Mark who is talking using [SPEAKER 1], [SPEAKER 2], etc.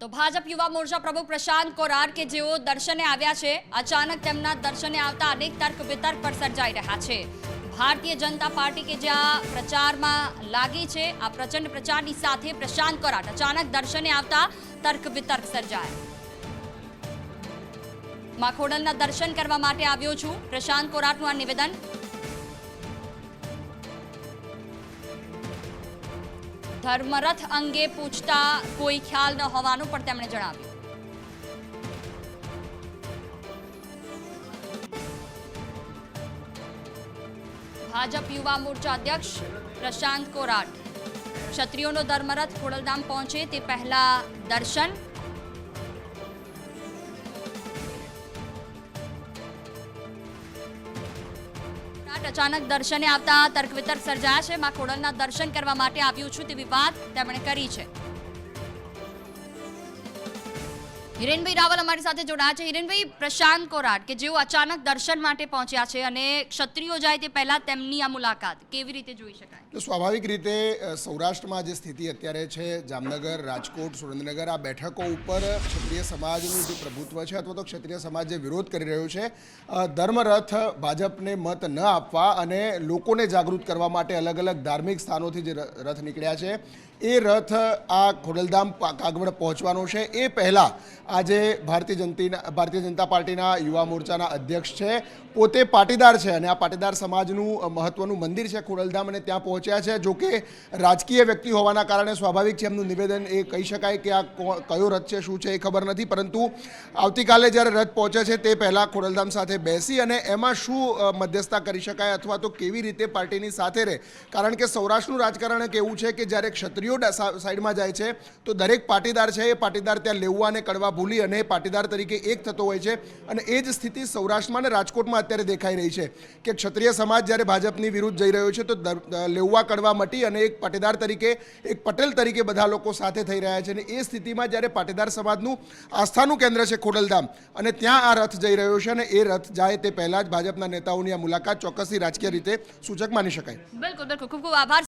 [SPEAKER 1] તો ભાજપ યુવા મોરચા પ્રમુખ પ્રશાંત કોરાર કે જેઓ દર્શને આવ્યા છે, અચાનક તેમના દર્શને આવતા અનેક તર્ક વિતર્ક પર સર્જાઈ રહ્યા છે. ભારતીય જનતા પાર્ટી કે જ્યાં પ્રચારમાં લાગી છે, આ પ્રચંડ પ્રચારની સાથે પ્રશાંત કોરાટ અચાનક દર્શને આવતા તર્ક વિતર્ક સર્જાય. માં દર્શન કરવા માટે આવ્યો છું. પ્રશાંત કોરાટનું આ નિવેદન ધર્મરથ અંગે પૂછતા કોઈ ખ્યાલ ન હોવાનું પણ તેમણે જણાવ્યું. ભાજપ યુવા મોરચા અધ્યક્ષ પ્રશાંત કોરાટ. ક્ષત્રિયોનો ધર્મરથ ખોડલધામ પહોંચે તે પહેલા દર્શન અચાનક દર્શને આવતા તર્ક વિતર્ક સર્જાયા છે. માં ખોડલના દર્શન કરવા માટે આવ્યું છું તેવી વાત તેમણે કરી છે. હિરેનભાઈ રાવલ અમારી સાથે જોડાયા છે. હિરેનભાઈ, પ્રશાંત કોરાટ કે જેઓ અચાનક દર્શન માટે પહોંચ્યા છે અને ક્ષત્રિયો જાય તે પહેલા તેમની આ મુલાકાત કેવી રીતે જોઈ શકાય?
[SPEAKER 2] તો સ્વાભાવિક રીતે સૌરાષ્ટ્રમાં જે સ્થિતિ અત્યારે છે, જામનગર, રાજકોટ, સુરેન્દ્રનગર, આ બેઠકો ઉપર ક્ષત્રિય સમાજનું જે પ્રભુત્વ છે અથવા તો ક્ષત્રિય સમાજ જે વિરોધ કરી રહ્યો છે ધર્મરથ ભાજપને મત ન આપવા અને લોકોને જાગૃત કરવા માટે અલગ અલગ ધાર્મિક સ્થાનોથી જે રથ નીકળ્યા છે, એ રથ આ ખોડલધામ કાગવડ પહોંચવાનો છે. એ પહેલાં આજે ભારતીય જનતા ભારતીય જનતા પાર્ટીના યુવા મોરચાના અધ્યક્ષ છે. પોતે પાટીદાર છે અને આ પાટીદાર સમાજનું મહત્વનું મંદિર છે ખોડલધામ અને ત્યાં પહોંચ્યા છે. જો કે રાજકીય વ્યક્તિ હોવાના કારણે સ્વાભાવિક છે એમનું નિવેદન એ કહી શકાય કે આ કયો રથ છે, શું છે એ ખબર નથી. પરંતુ આવતીકાલે જ્યારે રથ પહોંચે છે તે પહેલાં ખોડલધામ સાથે બેસી અને એમાં શું મધ્યસ્થતા કરી શકાય અથવા તો કેવી રીતે પાર્ટીની સાથે રહે? કારણ કે સૌરાષ્ટ્રનું રાજકારણ એક એવું છે કે જ્યારે ક્ષત્રિયો સાઈડમાં જાય છે તો દરેક પાટીદાર છે એ પાટીદાર ત્યાં લેવા અને કડવા ભૂલી અને પાટીદાર તરીકે એક થતો હોય છે અને એ જ સ્થિતિ સૌરાષ્ટ્રમાં અને રાજકોટમાં અત્યારે દેખાઈ રહી છે કે ક્ષત્રિય સમાજ જ્યારે ભાજપની વિરુદ્ધ જઈ રહ્યો છે તો લેવવા લેવા કડવા મટી અને એક પાટીદાર તરીકે, એક પટેલ તરીકે બધા લોકો સાથે થઈ રહ્યા છે અને એ સ્થિતિમાં જ્યારે પાટીદાર સમાજનું આસ્થાનું કેન્દ્ર છે ખોડલધામ અને ત્યાં આ રથ જઈ રહ્યો છે અને એ રથ જાય તે પહેલાં જ ભાજપના નેતાઓની આ મુલાકાત ચોક્કસથી રાજકીય રીતે સૂચક માની શકાય.
[SPEAKER 1] બિલકુલ બિલકુલ. ખૂબ ખૂબ આભાર.